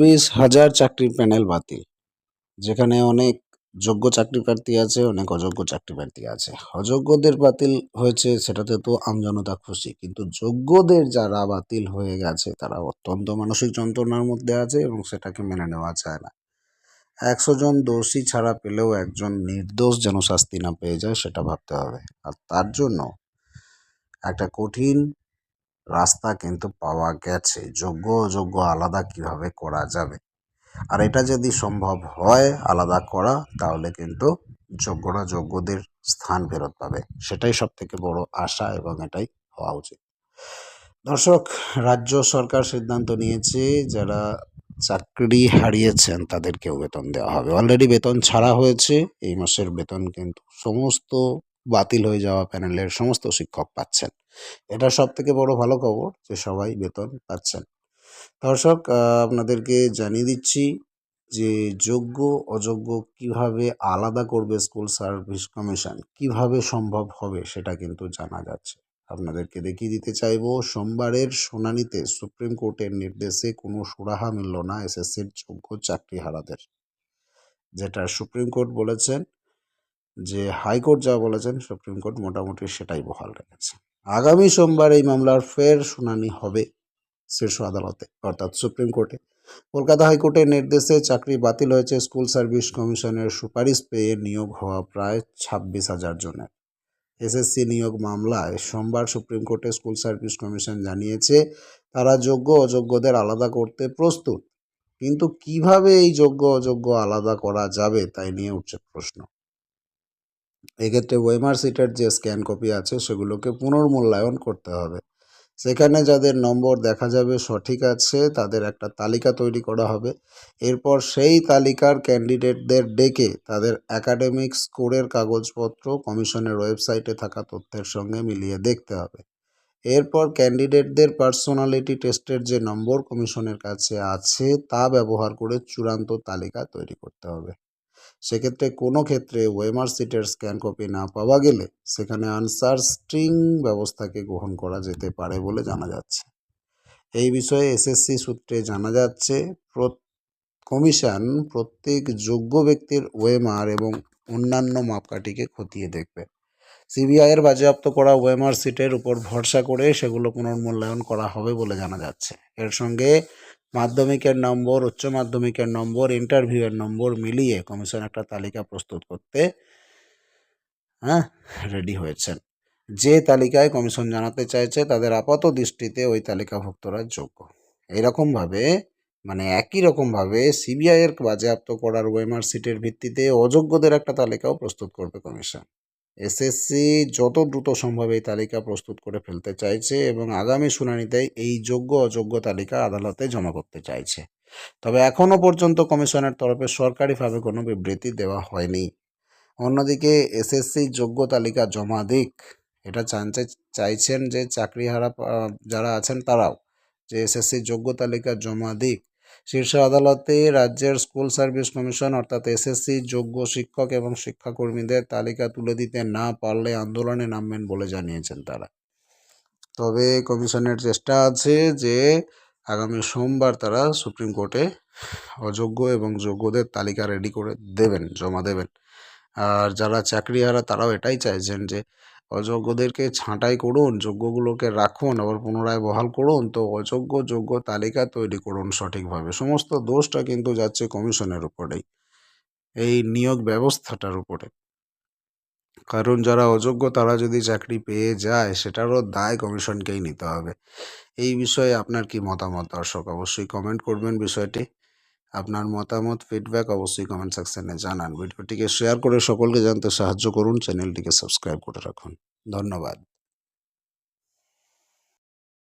চব্বিশ হাজার চাকরির প্যানেল বাতিল। যেখানে অনেক যোগ্য চাকরি প্রার্থী আছে, অনেক অযোগ্য চাকরি প্রার্থী আছে। অযোগ্যদের বাতিল হয়েছে, সেটাতে তো আমজনতা খুশি। কিন্তু যোগ্যদের যারা বাতিল হয়ে গেছে, তারা অত্যন্ত মানসিক যন্ত্রণার মধ্যে আছে এবং সেটাকে মেনে নেওয়া যায় না। একশো জন দোষী ছাড়া পেলেও একজন নির্দোষ যেন শাস্তি না পেয়ে যায়, সেটা ভাবতে হবে। আর তার জন্য একটা কঠিন রাস্তা কিন্তু পাওয়া গেছে। যোগ্য অযোগ্য আলাদা কীভাবে করা যাবে? আর এটা যদি সম্ভব হয় আলাদা করা, তাহলে কিন্তু যোগ্যরা যোগ্যদের স্থান ফেরত পাবে। সেটাই সব থেকে বড় আশা এবং এটাই হওয়া উচিত। দর্শক, রাজ্য সরকার সিদ্ধান্ত নিয়েছে যারা চাকরি হারিয়েছেন তাদেরকেও বেতন দেওয়া হবে। অলরেডি বেতন ছাড়া হয়েছে। এই মাসের বেতন কিন্তু সমস্ত বাতিল হয়ে যাওয়া প্যানেলের সমস্ত শিক্ষক পাচ্ছেন। এটা সব থেকে বড় ভালো খবর যে সবাই বেতন পাচ্ছেন। দর্শক আপনাদেরকে জানিয়ে দিচ্ছি যে যোগ্য, অযোগ্য কীভাবে আলাদা করবে স্কুল সার্ভিস কমিশন, কীভাবে সম্ভব হবে সেটা কিন্তু জানা যাচ্ছে। আপনাদেরকে দেখিয়ে দিতে চাইব, সোমবারের শুনানিতে সুপ্রিম কোর্টের নির্দেশে কোনো সুরাহা মিলল না এসএসসির যোগ্য চাকরিহারাদের। যেটা সুপ্রিম কোর্ট বলেছেন, যে হাইকোর্ট যা বলেছেন, সুপ্রিম কোর্ট মোটামুটি সেটাই বহাল রেখেছে। আগামী সোমবার এই মামলার ফের শুনানি হবে শীর্ষ আদালতে, অর্থাৎ সুপ্রিম কোর্টে। কলকাতা হাইকোর্টের নির্দেশে চাকরি বাতিল হয়েছে স্কুল সার্ভিস কমিশনের সুপারিশ পেয়ে নিয়োগ হওয়া প্রায় ছাব্বিশ হাজার জনের। এসএসসি নিয়োগ মামলায় সোমবার সুপ্রিম কোর্টে স্কুল সার্ভিস কমিশন জানিয়েছে, তারা যোগ্য অযোগ্যদের আলাদা করতে প্রস্তুত। কিন্তু কীভাবে এই যোগ্য অযোগ্য আলাদা করা যাবে তাই নিয়ে উঠছে প্রশ্ন। এক্ষেত্রে ওয়েমার সিটের যে স্ক্যান কপি আছে, সেগুলোকে পুনর্মূল্যায়ন করতে হবে। সেখানে যাদের নম্বর দেখা যাবে সঠিক আছে, তাদের একটা তালিকা তৈরি করা হবে। এরপর সেই তালিকার ক্যান্ডিডেটদের ডেকে তাদের অ্যাকাডেমিক স্কোরের কাগজপত্র, কমিশনের ওয়েবসাইটে থাকা তথ্যের সঙ্গে মিলিয়ে দেখতে হবে। এরপর ক্যান্ডিডেটদের পার্সোনালিটি টেস্টের যে নম্বর কমিশনের কাছে আছে, তা ব্যবহার করে চূড়ান্ত তালিকা তৈরি করতে হবে। সেক্ষেত্রে কোনো ক্ষেত্রে ওয়েমার সিটের স্ক্যান কপি না পাওয়া গেলে সেখানে আনসার স্ট্রিং ব্যবস্থাকে গ্রহণ করা যেতে পারে বলে জানা যাচ্ছে। এই বিষয়ে এসএসসি সূত্রে জানা যাচ্ছে কমিশন প্রত্যেক যোগ্য ব্যক্তির ওয়েমার এবং অন্যান্য মাপকাঠিকে খতিয়ে দেখবে। সিবিআইয়ের বাজেয়াপ্ত করা ওয়েমার সিটের উপর ভরসা করে সেগুলো পুনর্মূল্যায়ন করা হবে বলে জানা যাচ্ছে। এর সঙ্গে মাধ্যমিকের নম্বর, উচ্চ মাধ্যমিকের নম্বর ইন্টারভিউয়ের নম্বর মিলিয়ে কমিশন একটা তালিকা প্রস্তুত করতে হ্যাঁ রেডি হয়েছেন। যে তালিকায় কমিশন জানাতে চাইছে তাদের আপাত দৃষ্টিতে ওই তালিকাভুক্তরা যোগ্য। এইরকমভাবে মানে একই রকমভাবে সিবিআইয়ের বাজেয়াপ্ত করার ওয়েমার সিটের ভিত্তিতে অযোগ্যদের একটা তালিকাও প্রস্তুত করবে কমিশন এসএসসি যত দ্রুত সম্ভব এই তালিকা প্রস্তুত করে ফেলতে চাইছে এবং আগামী শুনানিতে এই যোগ্য অযোগ্য তালিকা আদালতে জমা করতে চাইছে। তবে এখনও পর্যন্ত কমিশনের তরফে সরকারিভাবে কোনো বিবৃতি দেওয়া হয়নি। অন্যদিকে এসএসসি যোগ্য তালিকা জমা দিক, এটা জানতে চাইছেন যে চাকরিহারা যারা আছেন তারাও যে এসএসসি যোগ্য তালিকা জমা দিক শীর্ষ আদালতে রাজ্যের স্কুল সার্ভিস কমিশন, অর্থাৎ এসএসসি, যোগ্য শিক্ষক এবং শিক্ষাকর্মীদের তালিকা তুলে দিতে না পারলে আন্দোলনে নামবেন বলে জানিয়েছেন তারা। তবে কমিশনের চেষ্টা আছে যে আগামী সোমবার তারা সুপ্রিম কোর্টে অযোগ্য এবং যোগ্যদের তালিকা রেডি করে দেবেন, জমা দেবেন। আর যারা চাকরিহারা তারাও এটাই চাইছেন যে অযোগ্যদেরকে ছাঁটাই করুন, যোগ্যগুলোকে রাখুন, আবার পুনরায় বহাল করুন। তো অযোগ্য, যোগ্য তালিকা তৈরি করুন সঠিকভাবে। সমস্ত দোষটা কিন্তু যাচ্ছে কমিশনের উপরেই এই নিয়োগ ব্যবস্থাটার উপরে। কারণ যারা অযোগ্য, তারা যদি চাকরি পেয়ে যায়, সেটারও দায় কমিশনকেই নিতে হবে। এই বিষয়ে আপনার কি মতামত দর্শক? অবশ্যই কমেন্ট করবেন বিষয়টি। আপনার মতামত ফিডব্যাক অবশ্যই কমেন্ট সেকশনে জানান। ভিডিওটিকে শেয়ার করে সকলকে জানতে সাহায্য করুন। চ্যানেলটিকে সাবস্ক্রাইব করে রাখুন। ধন্যবাদ।